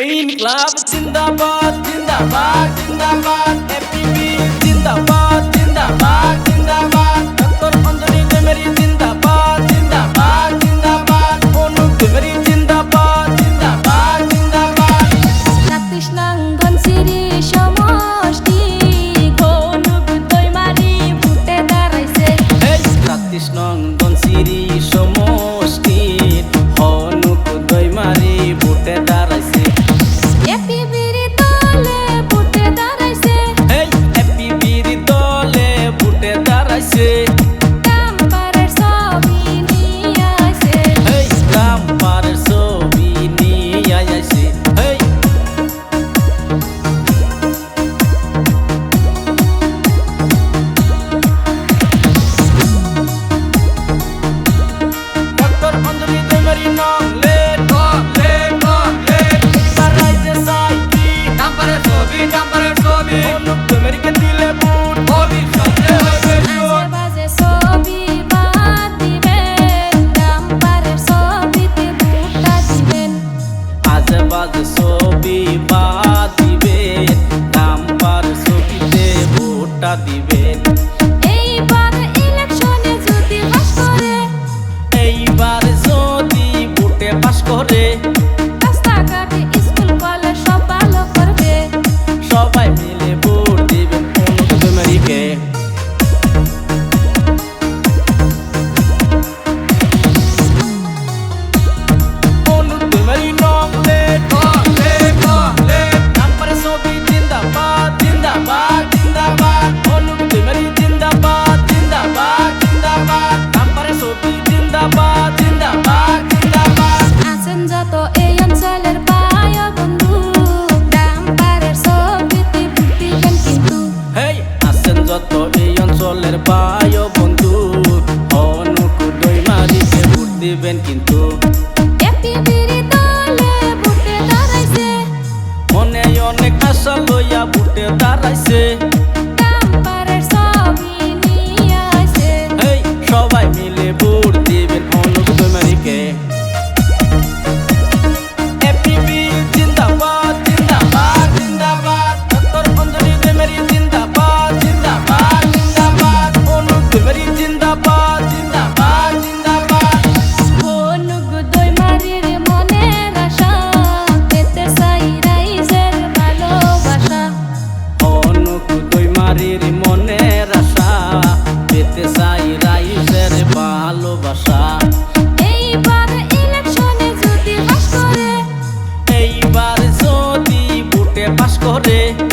Dream Club Zindabad, Zindabad, Zindabad. আজ দিবে number ছবিতে ভোটটা দিবে। পায় বন্ধু অনুকুদই মারিতে ভোট দিবেন কিন্তু পাশ করে।